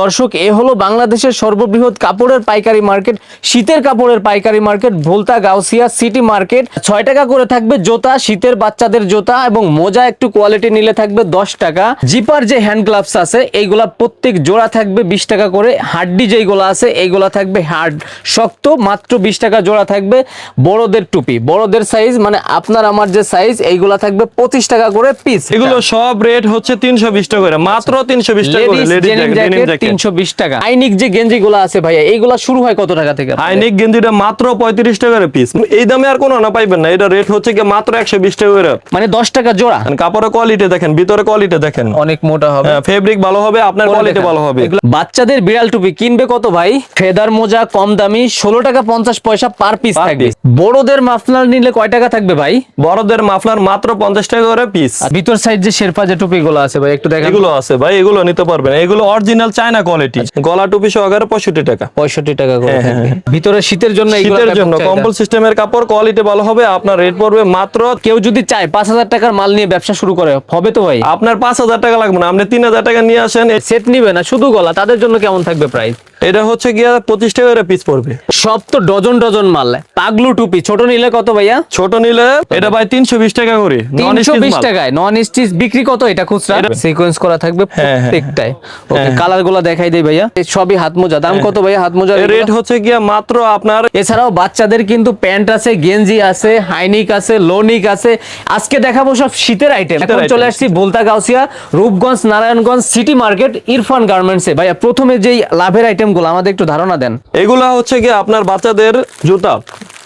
দর্শক এ হলো বাংলাদেশের সর্ববৃহৎ কাপড়ের পাইকারি মার্কেট শীতের কাপড়ের পাইকারি market Bholta Gausia city market. ছয় টাকা করে থাকবে জোতা শীতের বাচ্চাদের জোতা এবং মোজা একটু কোয়ালিটি নিলে থাকবে দশ টাকা। জিপার যে হ্যান্ড গ্লাভস আছে এইগুলা প্রত্যেক জোড়া থাকবে বিশ টাকা করে। হাড্ডি যেইগুলো আছে এইগুলা থাকবে হার্ড শক্ত মাত্র বিশ টাকা জোড়া থাকবে। বড়দের টুপি বড়দের সাইজ মানে আপনার আমার যে সাইজ এইগুলা থাকবে পঁচিশ টাকা করে পিস এগুলো সব রেট হচ্ছে তিনশো বিশ টাকা করে মাত্র তিনশো বিশ টাকা করে লেডিস লেডিস ডেনিম জ্যাকেট তিনশো বিশ টাকা। আইনিক যে গেঞ্জি গুলো আছে ভাইয়া এইগুলা শুরু হয় কত টাকা থেকে? আইনিক গেঞ্জিটা মাত্র পঁয়ত্রিশ টাকা পিস এই দামে আর কোনো না পাইবেন না। এটা রেট হচ্ছে কি মাত্র একশো বিশ টাকা করে। মানে দশ টাকা জোড়া? কাপড়ের কোয়ালিটি দেখেন ভিতরে কোয়ালিটি দেখেন। অনেক মোটা হবে। ফেব্রিক ভালো হবে আপনার কোয়ালিটি ভালো হবে। বাচ্চাদের বিড়াল টুপি কিনবে কত ভাই? ফেদার মোজা কম দামি ষোলো টাকা পঞ্চাশ পয়সা পার পিস থাকবে। বড়দের মাফলার নিলে কয় টাকা থাকবে ভাই? বড়দের মাফলার মাত্র পঞ্চাশ টাকা করে পিস ভিতর সাইড যে শেরপা যে টুপি গুলো আছে ভাই একটু দেখেন। এগুলো আছে ভাই এগুলো নিতে পারবেন। এগুলো অরিজিনাল চায়না কোয়ালিটি আচ্ছা। গলা টুপি সহকারে পঁয়ষট্টি টাকা। পঁয়ষট্টি টাকা করে হ্যাঁ, ভিতরে শীতের জন্য শীতের জন্য। কম্বল সিস্টেমের কাপড় কোয়ালিটি ভালো হবে আপনার রেট পড়বে মাত্র কেউ যদি চায় পাঁচ হাজার টাকার মাল নিয়ে ব্যবসা শুরু করে হবে তো ভাই? আপনার পাঁচ হাজার টাকা লাগবে না আপনি তিন হাজার টাকা নিয়ে আসেন সেট নিবে না শুধু গলা তাদের জন্য কেমন থাকবে প্রাইস এটা হচ্ছে গিয়া পঁচিশ টাকা করে পিস পড়বে। সব তো ডজন ডজন মাল। পাগলু টুপি ছোট নিলে কত ভাইয়া? ছোট নিলে এটা ভাই তিনশো বিশ টাকা করে তিনশো বিশ। টাকায় নন স্টিচ বিক্রি কত এটা খুচরা? সিকোয়েন্স করা থাকবে হ্যাঁ, হ্যাঁ, প্রত্যেকটায়। ওকে হ্যাঁ। কালারগুলো দেখাই দেই ভাইয়া। সবই হাত মোজা। দাম কত ভাইয়া হাত মোজা রেট হচ্ছে গিয়া মাত্র আপনার এছাড়াও বাচ্চাদের কিন্তু প্যান্ট আছে গেঞ্জি আছে হাইনিক আছে লোনিক আছে। আজকে দেখাবো সব শীতের আইটেম এখন চলে আসছি বলতা গাউসিয়া রূপগঞ্জ নারায়ণগঞ্জ সিটি মার্কেট ইরফান গার্মেন্টসে ভাইয়া প্রথমে যেই লাভের আইটেম গুলো আমাদের একটু ধারণা দেন। এগুলা হচ্ছে কি আপনার বাচ্চাদের জুতা।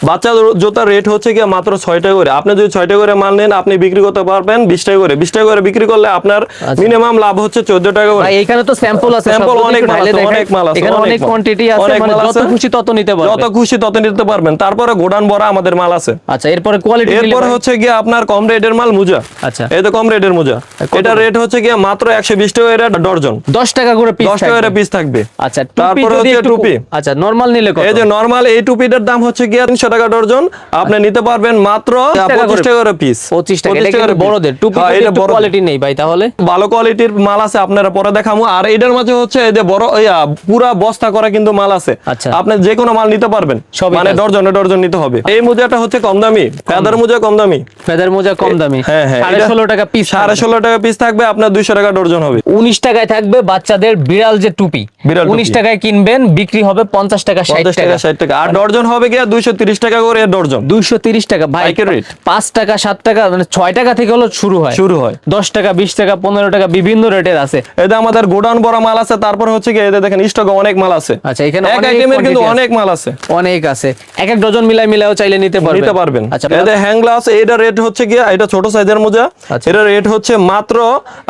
বাচ্চা জুতার রেট হচ্ছে গিয়ে মাত্র ছয় টাকা করে। আপনি যদি ছয় টাকা করে মাল নেন আপনি বিক্রি করতে পারবেন বিশ টাকা করে। বিশ টাকা করে বিক্রি করলে আপনার মিনিমাম লাভ হচ্ছে চোদ্দ টাকা করে। ভাই এখানে তো স্যাম্পল আছে যদি অনেক মাল আছে, অনেক মাল আছে, এখানে অনেক কোয়ান্টিটি আছে মানে যত খুশি তত নিতে পারবেন। যত খুশি তত নিতে পারবেন। তারপরে গোডান বড়া আমাদের মাল আছে। আচ্ছা এরপরে কোয়ালিটি এরপর হচ্ছে গিয়ে আপনার কম রেটের মাল মুজা। আচ্ছা। এই তো কম রেটের মুজা। এটা রেট হচ্ছে গিয়ে মাত্র একশো বিশ টাকা করে ডর্জন। দশ টাকা করে পিস দশ টাকা করে পিস থাকবে। আচ্ছা তারপরে হচ্ছে টুপি। আচ্ছা নরমাল নিলে কত? এই যে নরমাল এই টুপিটার দাম হচ্ছে গিয়ে টাকা ডর্জন। আপনি নিতে পারবেন মাত্র পঁচিশ টাকা করে। পিস পঁচিশ টাকা। বড়দের। হ্যাঁ, এটা বড় কোয়ালিটি নেই ভাই তাহলে। ভালো কোয়ালিটির মাল আছে আপনারা পরে দেখামু। আর এটার মাঝে হচ্ছে এই যে বড় পুরা বস্তা করা কিন্তু মাল আছে। আচ্ছা। আপনি যে কোনো মাল নিতে পারবেন। মানে। ডর্জনে ডর্জন নিতে হবে। এই মোজাটা হচ্ছে কম দামি। ফেদার মোজা কম দামি। ফেদার মোজা কম দামি। হ্যাঁ হ্যাঁ সাড়ে ষোলো টাকা পিস সাড়ে ষোলো টাকা পিস থাকবে আপনার দুইশো টাকা ডর্জন হবে। উনিশ টাকায় থাকবে বাচ্চাদের বিড়াল যে টুপি। বিড়াল উনিশ টাকায় কিনবেন বিক্রি হবে পঞ্চাশ টাকা ষাট টাকা টাকা। ষাট টাকা। আর ডর্জন হবে গিয়া দুইশো তিরিশ টাকা করে ডর্জন। দুইশো তিরিশ টাকা ভাই rate। পাঁচ টাকা সাত টাকা মানে ছয় টাকা থেকে হলো শুরু হয়। শুরু হয়। দশ টাকা বিশ টাকা পনেরো টাকা বিভিন্ন রেটের আছে। এতে আমাদের গোডাউন বড় মাল আছে তারপর হচ্ছে কি এতে দেখেন স্টক অনেক মাল আছে। আচ্ছা এখানে এক আইটেমের কিন্তু অনেক মাল আছে। অনেক আছে। এক এক ডজন মিলাই মিলাও চাইলে নিতে পারবেন। নিতে পারবেন। আচ্ছা এতে হ্যান্ড গ্লাস এটা রেট হচ্ছে কি এটা ছোট সাইজের মোজা। আচ্ছা। এটা রেট হচ্ছে মাত্র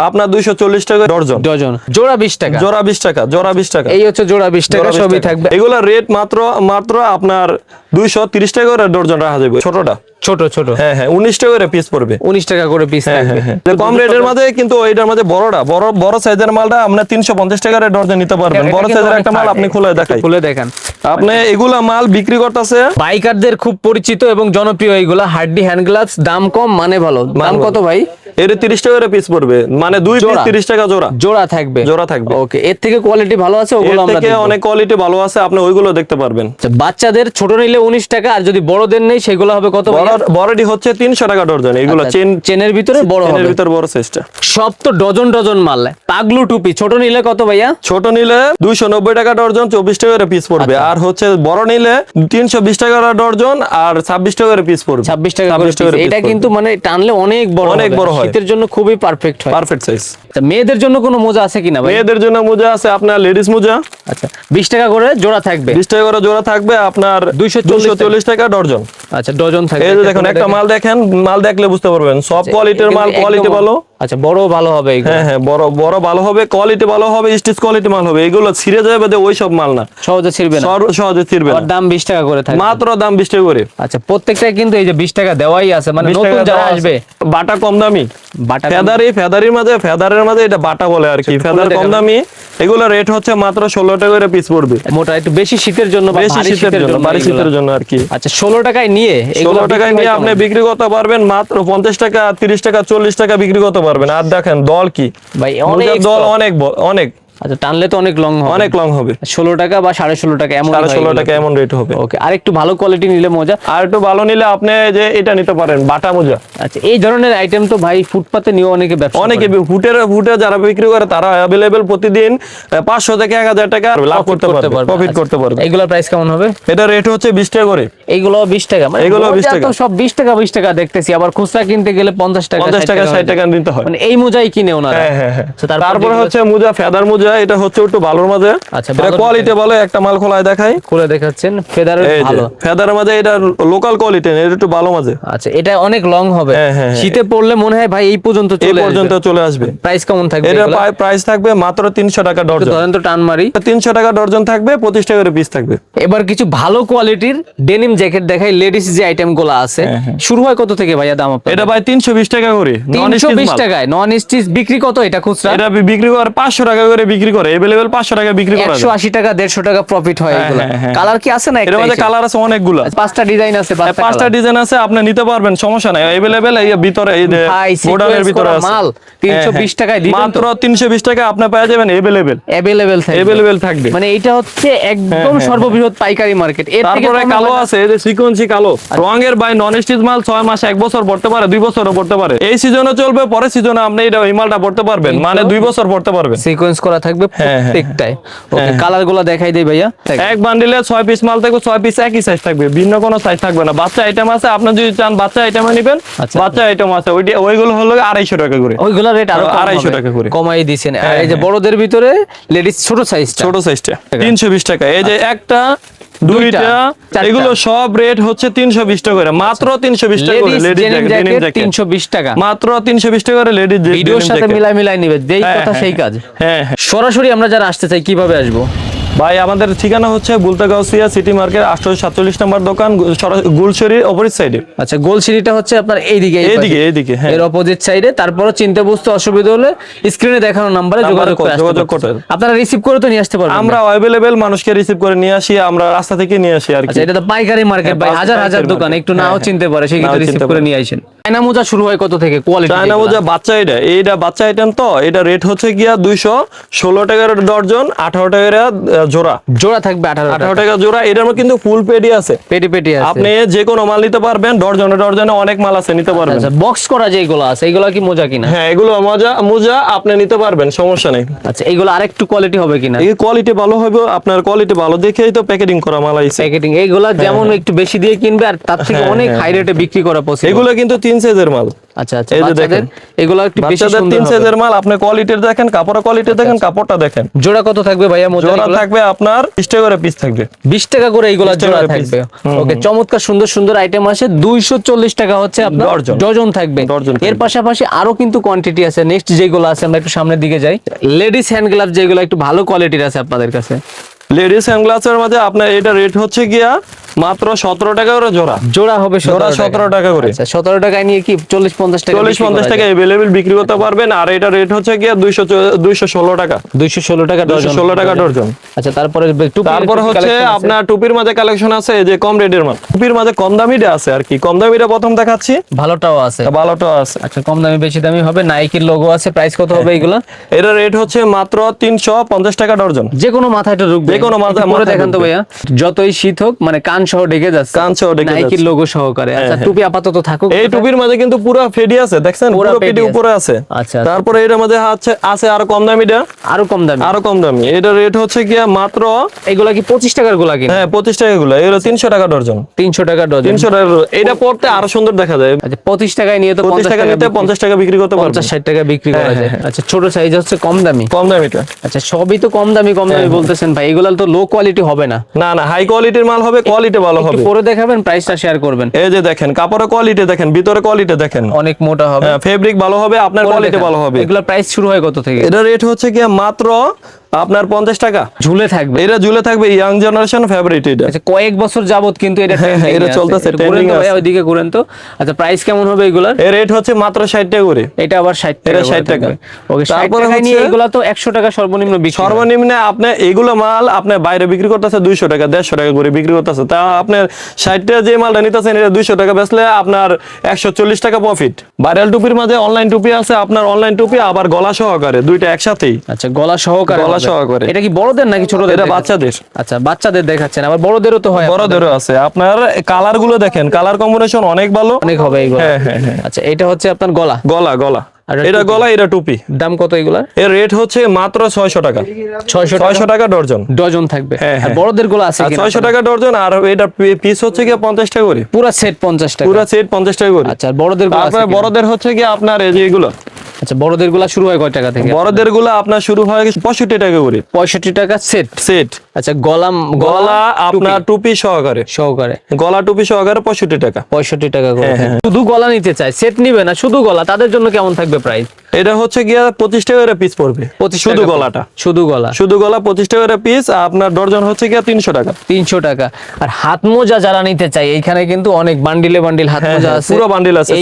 আপনার দুইশো চল্লিশ টাকা ডর্জন। ডজন। জোড়া বিশ টাকা। জোড়া বিশ টাকা জোড়া বিশ টাকা। এই হচ্ছে জোড়া বিশ টাকা জোড়া 20 সবই থাকবে। এগুলা রেট মাত্র মাত্র আপনার দুইশো তিরিশ টাকা করে ডর্জন রাখা যাবে ছোটটা। ছোট ছোট। হ্যাঁ হ্যাঁ উনিশ টাকা করে পিস পড়বে। উনিশ টাকা করে পিস হ্যাঁ হ্যাঁ হ্যাঁ। কম রেটের মাঝে কিন্তু ওইটার মাঝে বড়টা বড় বড় সাইজের মালটা আপনি তিনশো পঞ্চাশ টাকার নিতে পারবেন। বড় সাইজের একটা মাল আপনি খুলে দেখাই। খুলে দেখান। আপনি এগুলা মাল বিক্রি করতেছে? বাইকারদের খুব পরিচিত এবং জনপ্রিয় এইগুলা হার্ডি হ্যান্ড গ্লাভস দাম কম মানে ভালো। দাম কত ভাই? এর তিরিশ টাকা করে পিস পড়বে। মানে দুই পিস টাকা জোড়া। জোড়া থাকবে। জোড়া থাকবে। ওকে এর থেকে কোয়ালিটি ভালো আছে ওগুলো আমরা থেকে অনেক কোয়ালিটি ভালো আছে আপনি ওইগুলো দেখতে পারবেন। আচ্ছা, বাচ্চাদের ছোট নিলে উনিশ টাকা আর যদি বড়দের নেই সেগুলো হবে কত? বড় বড়টি হচ্ছে তিনশো টাকা ডর্জন এগুলো আচ্ছা, চেন চেনের ভিতরে বড় চেনের ভিতর বড় সাইজটা সব তো ডজন ডজন মাল। পাগলু টুপি ছোট নিলে কত ভাইয়া? ছোট নিলে দুইশো নব্বই টাকা ডর্জন চব্বিশ টাকা করে পিস পড়বে। আচ্ছা। আর হচ্ছে বড় নিলে তিনশো বিশ টাকা করে ডর্জন আর ছাব্বিশ টাকা করে পিস পড়বে। ছাব্বিশ টাকা করে 26 টাকা করে এটা কিন্তু মানে টানলে অনেক বড় অনেক বড় হয়। শীতের জন্য খুবই পারফেক্ট হয়। পারফেক্ট সাইজ মেয়েদের জন্য কোনো মোজা আছে কিনা ভাই? মেয়েদের জন্য মোজা আছে আপনার লেডিস মোজা। আচ্ছা বিশ টাকা করে জোড়া থাকবে। বিশ টাকা করে জোড়া থাকবে আপনার 240 দুশো চল্লিশ টাকা। ডজন। আচ্ছা ডজন থাকবে। এই যে দেখুন একটা মাল দেখেন মাল দেখলে বুঝতে পারবেন। সব কোয়ালিটির মাল কোয়ালিটি ভালো। আচ্ছা বড় ভালো হবে। হ্যাঁ হ্যাঁ বড় বড় ভালো হবে কোয়ালিটি ভালো হবে স্টিচ কোয়ালিটি মাল হবে। এগুলো ছিঁড়ে যাবে ওই সব মাল না। সহজে ছিড়বে না। সহজে ছিঁড়বে না। দাম বিশ টাকা করে থাকবে। মাত্র দাম বিশ টাকা করে। আচ্ছা প্রত্যেকটাই কিন্তু এই যে বিশ টাকা দেওয়াই আছে মানে নতুন যারা আসবে। বাটা কম দামি। বাটা ফেদারি ফেদারির মাঝে ফেদারের মাঝে এটা বাটা বলে আর কি। ফেদার কম দামি। এগুলো রেট হচ্ছে মাত্র ষোলো টাকা করে পিস পড়বে। মোটা একটু বেশি শীতের জন্য বেশি শীতের জন্য বাড়ি শীতের জন্য আর কি। আচ্ছা ষোলো টাকায় নিয়ে ষোলো বিক্রি টাকায় নিয়ে আপনি বিক্রি করতে পারবেন মাত্র পঞ্চাশ টাকা তিরিশ টাকা চল্লিশ টাকা বিক্রি করতে পারবেন আর দেখেন দল কি ভাই মোজার অনেক দল stock। অনেক ব- অনেক আচ্ছা টানলে তো অনেক লং হবে। অনেক লং হবে। ষোলো টাকা বা সাড়ে ষোলো টাকা এমন সাড়ে ষোলো টাকা এমন রেট হবে। ওকে আর একটু ভালো কোয়ালিটি নিলে মজা। আর একটু ভালো নিলে আপনি যে এটা নিতে পারেন বাটা মোজা। আচ্ছা এই ধরনের আইটেম তো ভাই ফুটপাতে নিয়ে অনেকে ব্যবসা অনেকে ফুটের ফুটে যারা বিক্রি করে তারা অ্যাভেলেবেল প্রতিদিন পাঁচশো থেকে এক হাজার টাকা লাভ করতে পারবে প্রফিট করতে পারবে। এইগুলোর প্রাইস কেমন হবে? এটা রেট হচ্ছে বিশ টাকা করে। এইগুলো বিশ টাকা। মানে এগুলো 20 মোজা টাকা। সব বিশ টাকা বিশ টাকা দেখতেছি। আবার খুচরা কিনতে গেলে পঞ্চাশ টাকা পঞ্চাশ টাকা ষাট টাকা নিতে হয়। মানে এই মোজাই কিনে ওনারা। হ্যাঁ হ্যাঁ হ্যাঁ। আচ্ছা, তারপর তারপরে হচ্ছে মোজা ফেদার মোজা এটা হচ্ছে একটু ভালোর মাঝে। আচ্ছা, এটা কোয়ালিটি বলে একটা মাল খোলায় দেখাই। করে দেখাচ্ছেন ফেদারের ভালো। ফেদার মাঝে এটা লোকাল কোয়ালিটি এটা একটু ভালো মাঝে। আচ্ছা এটা অনেক লং হবে। হ্যাঁ, হ্যাঁ, হ্যাঁ। শীতে পড়লে মনে হয় ভাই এই পর্যন্ত এই চলে পর্যন্ত চলে আসবে। প্রাইস কেমন থাকবে এটা? প্রাইস থাকবে মাত্র তিনশো টাকা একটু ডর্জন ধরেন তো টান মারি তিনশো টাকা ডর্জন থাকবে পঁচিশ টাকা করে পিস থাকবে। এবার কিছু ভালো কোয়ালিটির ডেনিম জ্যাকেট দেখাই লেডিস যে আইটেমগুলো আছে শুরু হয় কত থেকে ভাইয়া দাম আপনার এটা ভাই তিনশো বিশ টাকা করে। নন তিনশো বিশ টাকায়। নন স্টিচ বিক্রি কত এটা খুচরা? এটা বিক্রি করে পাঁচশো টাকা করে বিক্রি করে এভেলেবেল পাঁচশো টাকা বিক্রি করা একশো আশি টাকা দেড়শো টাকা প্রফিট হয় হ্যাঁ, এগুলো। হ্যাঁ, হ্যাঁ। কালার কি আছে না এর মধ্যে কালার আছে অনেকগুলো। পাঁচটা ডিজাইন আছে পাঁচটা ডিজাইন আছে আপনি নিতে পারবেন সমস্যা নাই। এভেলেবেল এই ভিতরে এই গোডাউনের ভিতরে আছে। মাল, 320 টাকায় দিবেন মাত্র তিনশো বিশ টাকা আপনি পেয়ে যাবেন এভেলেবেল অ্যাভেলেবেল থাকবে। এভেলেবেল থাকবে। মানে এটা হচ্ছে একদম সর্ববৃহৎ পাইকারি মার্কেট এর থেকে তারপরে কালো আছে এই যে সিকোয়েন্সি কালো। রঙের বাই নন স্টিচ মাল ছয় মাস এক বছর পড়তে পারে দুই বছরও পড়তে পারে। এই সিজনে চলবে পরের সিজনে আপনি এটা এই মালটা পড়তে পারবেন। মানে দুই বছর পড়তে পারবেন। সিকোয়েন্স করা থাকবে প্রত্যেকটাই ওকে কালারগুলো দেখাই দেই ভাইয়া। এক বান্ডিলে পিস মাল থাকবে পিস একই সাইজ থাকবে ভিন্ন কোনো সাইজ থাকবে না। বাচ্চা আইটেম আছে আপনি যদি চান বাচ্চা আইটেম নেবেন আচ্ছা। বাচ্চা আইটেম আছে। ওইগুলো হলো আড়াইশো টাকা করে। ওইগুলো রেট আরও কম আড়াইশো হবে। টাকা করে। কমাই দিয়েছেন হ্যাঁ, এই যে হ্যাঁ। বড়দের ভিতরে লেডিস ছোট সাইজটা ছোট সাইজটা তিনশো বিশ টাকা। এই যে একটা দুইটা। এগুলো সব রেট হচ্ছে তিনশো বিশ টাকা করে। মাত্র তিনশো বিশ টাকা করে জ্যাকেট 320 টাকা। মাত্র টাকা করে লেডিস ভিডিওর সাথে মিলাই মিলাই নিবে যেই হ্যাঁ, কথা হ্যাঁ, সেই কাজ। হ্যাঁ হ্যাঁ। সরাসরি আমরা যারা আসতে চাই কীভাবে আসব? ভাই আমাদের ঠিকানা হচ্ছে বুলতাগাউসিয়া সিটি মার্কেট আটশো সাতচল্লিশ নম্বর দোকান গু- সরা- অপোজিট সাইডে। আচ্ছা গোল সিঁড়িটা হচ্ছে আপনার এইদিকে এই এইদিকে। এইদিকে হ্যাঁ। এর অপোজিট সাইডে তারপরে চিনতে বুঝতে অসুবিধা হলে স্ক্রিনে দেখানো নাম্বারে যোগাযোগ যোগাযোগ। করতে- আপনারা রিসিভ করে তো নিয়ে আসতে পারবেন আমরা অ্যাভেলেবেল মানুষকে রিসিভ করে নিয়ে আসি আমরা রাস্তা থেকে নিয়ে আসি আর কি। আচ্ছা এটা তো পাইকারি মার্কেট হ্যাঁ, ভাই হাজার হাজার দোকান একটু নাও হ্যাঁ, চিনতে পারে সেই কিন্তু রিসিভ করে নিয়ে আসেন। চায়না মোজা শুরু হয় কত থেকে? কোয়ালিটি চায়না মোজা বাচ্চা এটা এইটা বাচ্চা আইটেম তো এটা রেট হচ্ছে গিয়া দুইশো ষোলো টাকার ডর্জন আঠারো টাকার আহ, জোড়া? জোড়া থাকবে আঠারো আঠারো টাকা। জোড়া এটার মধ্যে কিন্তু ফুল পেডি আছে। পেটি পেটি আছে। আপনি যে কোনো মাল নিতে পারবেন ডর্জনে ডর্জনে অনেক মাল আছে নিতে পারবেন। আচ্ছা বক্স করা যেগুলো আছে এগুলো কি মোজা কিনা? হ্যাঁ এগুলো মজা মোজা আপনি নিতে পারবেন সমস্যা নেই। আচ্ছা এগুলো আরেকটু কোয়ালিটি হবে কিনা? এই কোয়ালিটি ভালো হবে আপনার কোয়ালিটি ভালো দেখেই তো প্যাকেটিং করা মাল আইছে। প্যাকেটিং এইগুলা যেমন একটু বেশি দিয়ে কিনবে আর তার থেকে হ্যাঁ, অনেক হ্যাঁ, হাই রেটে বিক্রি করা পসিবল এগুলো কিন্তু তিন সাইজের মাল। আচ্ছা আচ্ছা এই যে দেখেন। এগুলো একটু বেশি সুন্দর তিন সাইজের মাল আপনি কোয়ালিটি দেখেন কাপড়ের কোয়ালিটি দেখেন কাপড়টা দেখেন। জোড়া কত থাকবে ভাইয়া মোজা জোড়া থাকবে আপনার বিশ টাকা করে পিস থাকবে। বিশ টাকা করে এইগুলা 20 জোড়া থাকবে। ওকে চমৎকার সুন্দর সুন্দর আইটেম আছে দুইশো চল্লিশ টাকা হচ্ছে আপনার ডজন। থাকবে। এর পাশাপাশি আরও কিন্তু কোয়ান্টিটি আছে। নেক্সট যেগুলো আছে আমরা একটু সামনের দিকে যাই। লেডিস হ্যান্ড গ্লাভ যেগুলো একটু ভালো কোয়ালিটির আছে আপনাদের কাছে। লেডিস হ্যান্ড গ্লাসের মধ্যে আপনার এটা রেট হচ্ছে গিয়া মাত্র সতেরো টাকা করে জোড়া। জোড়া হবে জোড়া 17 টাকা। করে। আচ্ছা সতেরো টাকায় নিয়ে কি চল্লিশ পঞ্চাশ টাকা চল্লিশ পঞ্চাশ টাকা এভেলেবেল বিক্রি করতে পারবেন আর এটা রেট হচ্ছে গিয়া দুইশো দুইশো ষোলো টাকা। দুইশো ষোলো টাকা দুইশো ষোলো টাকা ডর্জন আচ্ছা তারপরে তারপর হচ্ছে আপনার টুপির মাঝে কালেকশন আছে যে কম রেটের মাল টুপির মাঝে কম দামিটা আছে আর কি। কম দামিটা প্রথম দেখাচ্ছি। ভালোটাও আছে। ভালোটাও আছে। আচ্ছা কম দামি বেশি দামি হবে। নাইকির লোগো আছে। প্রাইস কত হবে এগুলো এটা রেট হচ্ছে মাত্র তিনশো পঞ্চাশ টাকা ডর্জন যে কোনো মাথায় এটা ঢুকবে। কোনো একটু পরে দেখান তো ভাইয়া যতই শীত হোক মানে কান সহ ডেকে যাচ্ছে। কান সহ ঢেকে নাইকির লোগো সহকারে। আচ্ছা হ্যাঁ। টুপি আপাতত থাকুক। এই টুপির মাঝে কিন্তু পুরো ফেডি আছে দেখছেন? পুরো পেডি উপরে আছে। আচ্ছা, আচ্ছা। তারপরে এটার মধ্যে আছে আছে আরও কম দামিটা আরও কম দামি। আরও কম দামি। এটা রেট হচ্ছে গিয়া মাত্র এগুলা কি পঁচিশ টাকারগুলা কিনা? হ্যাঁ পঁচিশ টাকা গুলো। এগুলো তিনশো টাকা ডর্জন তিনশো টাকা ডজন। তিনশো টাকা এটা পড়তে আরও সুন্দর দেখা যায়। আচ্ছা পঁচিশ টাকায় নিয়ে তো পঁচিশ পঞ্চাশ টাকা টাকা নিতে পঞ্চাশ টাকা বিক্রি করতে পারবেন পঞ্চাশ ষাট টাকা বিক্রি করা হ্যাঁ, যায়। আচ্ছা ছোট সাইজ হচ্ছে কম দামি। কম দামিটা। আচ্ছা সবই তো কম দামি কম হ্যাঁ, দামি বলতেছেন ভাই। এগুলা তো লো কোয়ালিটি হবে না। না না হাই কোয়ালিটির মাল হবে কোয়ালিটি ভালো হবে। পরে দেখাবেন প্রাইসটা শেয়ার করবেন। এই যে দেখেন কাপড়ের কোয়ালিটি দেখেন ভিতরে কোয়ালিটি দেখেন। অনেক মোটা হবে। ফেব্রিক ভালো হবে আপনার কোয়ালিটি ভালো হবে। এগুলা প্রাইস শুরু হয় কত থেকে? এটা রেট হচ্ছে কি মাত্র আপনার পঞ্চাশ টাকা? ঝুলে থাকবে। এটা ঝুলে থাকবে ইয়াং জেনারেশন ফেভারিট এটা। আচ্ছা কয়েক বছর যাবত কিন্তু এটা হ্যাঁ, এটা চলতেছে, আছে। ওইদিকে ঘুরেন তো। আচ্ছা প্রাইস কেমন হবে এগুলার? এর রেট হচ্ছে মাত্র ষাট টাকা করে। এটা আবার ষাট টাকা এটা 60 টাকা। ওকে তারপরে হচ্ছে- এগুলা তো একশো টাকা সর্বনিম্ন বিক্রি। সর্বনিম্নে আপনি এগুলো মাল আপনি বাইরে বিক্রি করতেছে দুইশো টাকা দেড়শো টাকা করে বিক্রি করতেছে। তা আপনার ষাট টাকা যে মালটা নিতেছেন এটা দুইশো টাকা বেচলে আপনার একশো চল্লিশ টাকা প্রফিট ভাইরাল টুপির মাঝে অনলাইন টুপি আছে আপনার অনলাইন টুপি আবার গলা সহকারে দুইটা একসাথেই। আচ্ছা গলা সহকারে সহকারে। এটা কি বড়দের নাকি ছোটদের এটা বাচ্চাদের। আচ্ছা বাচ্চাদের দেখাচ্ছেন আবার বড়দেরও তো হয় বড়দেরও আছে। আপনার কালারগুলো দেখেন কালার কম্বিনেশন অনেক ভালো। অনেক হবে এইগুলো। হ্যাঁ হ্যাঁ হ্যাঁ। আচ্ছা এটা হচ্ছে আপনার গলা? গলা গলা। এটা গলা এটা টুপি। দাম কত এগুলার এর রেট হচ্ছে মাত্র ছয়শো টাকা। ছয়শো টাকা? Dozen dozen. থাকবে। হ্যাঁ, আর হ্যাঁ। বড়দেরগুলো আছে ছয়শো টাকা ডর্জন আর এটা পিস হচ্ছে কি পঞ্চাশ টাকা করে। পুরো সেট পঞ্চাশ টাকা। পুরো সেট পঞ্চাশ টাকা করে। আচ্ছা বড়দের বড়দের হচ্ছে কি আপনার এই যে এগুলো। আচ্ছা বড়দেরগুলা শুরু হয় কয় টাকা থেকে? বড়দেরগুলা আপনার শুরু হয় পঁয়ষট্টি টাকা করে। পঁয়ষট্টি টাকা সেট সেট আচ্ছা গলাম গলা আপনার টুপি? সহকারে। সহকারে। গলা টুপি সহকারে পঁয়ষট্টি টাকা। পঁয়ষট্টি টাকা করে। হ্যাঁ, হ্যাঁ। শুধু গলা নিতে চাই সেট নিবে না শুধু গলা তাদের জন্য কেমন থাকবে প্রাইস এটা হচ্ছে গিয়া পঁচিশ টাকা করে পিস পড়বে। শুধু গলাটা। শুধু গলা। শুধু গলা পঁচিশ টাকা করে পিস আপনার ডর্জন হচ্ছে গিয়া তিনশো টাকা। তিনশো টাকা। আর হাত মোজা যারা নিতে চায় এইখানে কিন্তু অনেক বান্ডিলে বান্ডিল হাত হ্যাঁ, মোজা হ্যাঁ, আছে। পুরো বান্ডিল আছে,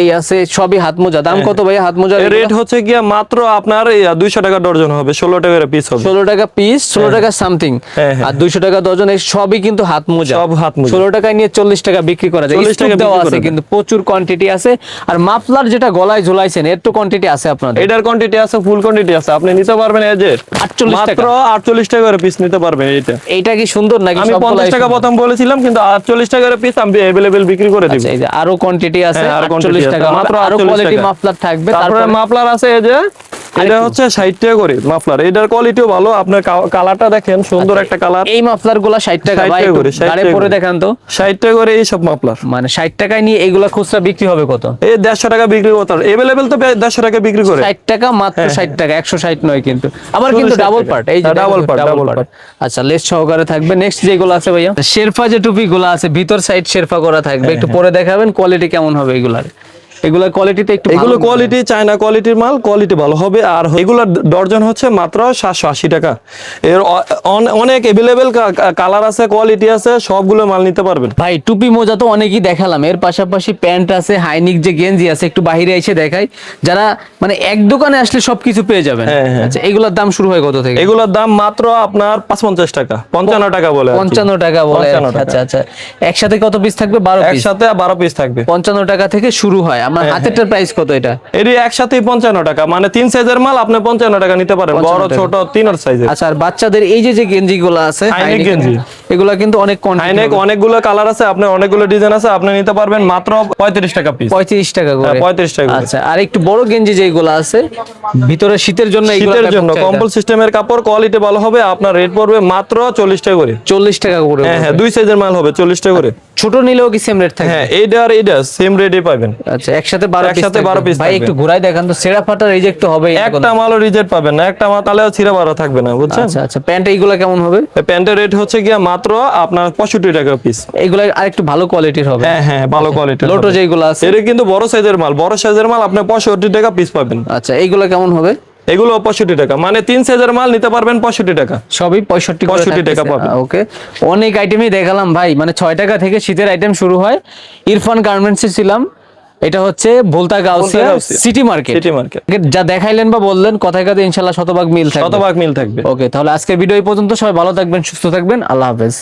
এই আছে সবই হাত মোজা। দাম কত ভাই হাত মোজা রেট হচ্ছে গিয়া মাত্র আপনার দুইশো টাকা ডর্জন হবে ষোলো টাকা করে পিস হবে। ষোলো টাকা পিস ষোলো টাকা সামথিং হ্যাঁ, হ্যাঁ। আর দুইশো টাকা ডর্জন এই সবই কিন্তু হাত মোজা। সব হাত মোজা। ষোলো টাকায় নিয়ে চল্লিশ টাকা বিক্রি করা যায়। 40 টাকা টাকা দেওয়া আছে কিন্তু প্রচুর কোয়ান্টিটি আছে। আর মাফলার যেটা গলায় ঝুলাইছেন এর তো কোয়ান্টিটি আছে আপনাদের? এটার কোয়ান্টিটি আছে ফুল কোয়ান্টিটি আছে। আপনি নিতে পারবেন এই যে 48 টাকা। মাত্র আটচল্লিশ টাকা করে পিস নিতে পারবেন এটা এটা কি সুন্দর নাকি আমি সব পঞ্চাশ গলায় টাকা প্রথম বলেছিলাম কিন্তু 48 টাকা করে পিস আমি अवेलेबल বিক্রি করে দিব। আচ্ছা, এই যে আরও কোয়ান্টিটি আছে হ্যাঁ, আরও quantity 48 টাকা। মাত্র আরও কোয়ালিটি মাফলার থাকবে তারপরে মাফলার আছে এই যে এটা হচ্ছে ষাট টাকা করে মাফলার। এটার কোয়ালিটিও ভালো। আপনার কালারটা দেখেন সুন্দর একটা কালার এই মাফলারগুলা 60 টাকা ভাই করে, 60 গাড়ি পরে। দেখান তো। ষাট টাকা করে এই সব মাফলার। মানে 60 টাকায় নিয়ে এগুলা খুচরা বিক্রি হবে কত? এই দেড়শো টাকা বিক্রি করতে এভেলেবেল তো দেড়শো টাকা বিক্রি করে। 60 টাকা মাত্র 60 টাকা 160 নয় কিন্তু। আবার কিন্তু ডাবল। পার্ট এই যে হ্যাঁ, double part, ডাবল পার্ট আচ্ছা লেস সহকারে থাকবে। নেক্সট যেগুলো আছে ভাইয়া? শেরফা যে টুপি টুপিগুলো আছে ভিতর সাইড শেরফা করা থাকবে। একটু পরে দেখাবেন কোয়ালিটি কেমন হবে এগুলার। এগুলার কোয়ালিটিতে একটু এগুলো কোয়ালিটি চায়না কোয়ালিটির মাল কোয়ালিটি ভালো হবে। আর এগুলো ডর্জন হচ্ছে মাত্র সাতশো আশি টাকা। এর অনেক এভেলেবেল কালার আছে কোয়ালিটি আছে সবগুলো মাল নিতে পারবেন। ভাই টুপি মোজা তো অনেকই দেখালাম। এর পাশাপাশি প্যান্ট আছে হাইনিক যে গেঞ্জি আছে একটু বাইরে এসে দেখাই। যারা মানে এক দোকানে আসলে সবকিছু পেয়ে যাবেন। হ্যাঁ, হ্যাঁ। আচ্ছা এগুলোর দাম শুরু হয় কত থেকে? এগুলোর দাম মাত্র আপনার পাঁচ পঞ্চাশ টাকা। পঞ্চান্ন টাকা বলে। পঞ্চান্ন টাকা বলে। আচ্ছা আচ্ছা। একসাথে কত পিস থাকবে? বারো পিস একসাথে বারো পিস থাকবে। পঞ্চান্ন টাকা থেকে শুরু হয়। আমার হ্যাঁ, হাতেরটার প্রাইস কত এটা? এটি একসাথে পঞ্চান্ন টাকা। মানে তিন সাইজের মাল আপনি পঞ্চান্ন টাকা নিতে পারেন। 55 বড়। ছোট তিন সাইজের আচ্ছা আর বাচ্চাদের এই যে যে গেঞ্জি গুলো আছে গেঞ্জি। এগুলা কিন্তু অনেক অনেকগুলো কালার আছে আপনার অনেকগুলো ডিজাইন আছে আপনি নিতে পারবেন মাত্র পঁয়ত্রিশ টাকা পিস পঁয়ত্রিশ টাকা করে। হ্যাঁ, 35 টাকা আচ্ছা আর একটু বড় গেঞ্জি যেগুলো আছে ভিতরে শীতের জন্য এগুলো শীতের জন্য। কম্বল সিস্টেমের কাপড় কোয়ালিটি ভালো হবে আপনার রেট পড়বে মাত্র চল্লিশ টাকা করে। চল্লিশ টাকা করে হ্যাঁ হ্যাঁ দুই সাইজের মাল হবে চল্লিশ টাকা করে। ছোট নিলেও কি সেম রেট থাকে হ্যাঁ এইটা আর এইটা সেম রেটে পাবেন। আচ্ছা একসাথে বারো piece একসাথে থাকবে। 12 piece ভাই একটু ঘুরাই দেখান তো সেরা ফাটা রিজেক্ট হবে একটা মালও রিজেক্ট পাবেন না একটা মাল তাহলে ছিঁড়া বারো থাকবে না বুঝছেন? আচ্ছা আচ্ছা প্যান্ট এইগুলা কেমন হবে? প্যান্টের রেট হচ্ছে গিয়া মাত্র আপনার পঁয়ষট্টি টাকা পিস এইগুলা আরেকটু ভালো কোয়ালিটির হবে। হ্যাঁ হ্যাঁ ভালো কোয়ালিটি লোটো যেগুলো আছে। এটা কিন্তু বড় সাইজের মাল বড় সাইজের মাল আপনি পঁয়ষট্টি টাকা পিস পাবেন। আচ্ছা এইগুলো কেমন হবে? এগুলো পঁয়ষট্টি টাকা। মানে তিন সাইজের মাল নিতে পারবেন পঁয়ষট্টি টাকা। সবই পঁয়ষট্টি 65 টাকা পাবেন। ওকে অনেক আইটেমই দেখালাম ভাই। মানে ছয় টাকা থেকে শীতের আইটেম শুরু হয়। ইরফান গার্মেন্টসে ছিলাম। এটা হচ্ছে Bholta Gausia. City market city market যা দেখাইলেন বা বললেন কথায় কথায় ইনশাল্লাহ শতভাগ মিল থাকবে। শতভাগ মিল থাকবে। ওকে তাহলে আজকের ভিডিও এই পর্যন্ত। সবাই ভালো থাকবেন সুস্থ থাকবেন। আল্লাহ হাফেজ।